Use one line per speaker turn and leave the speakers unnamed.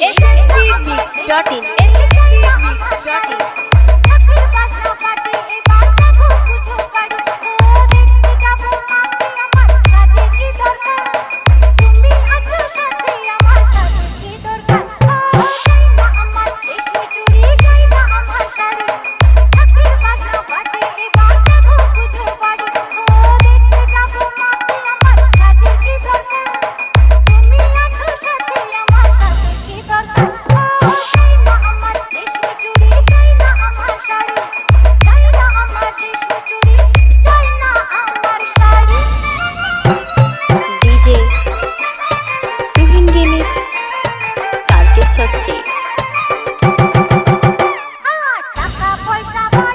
smcmix.in 快下班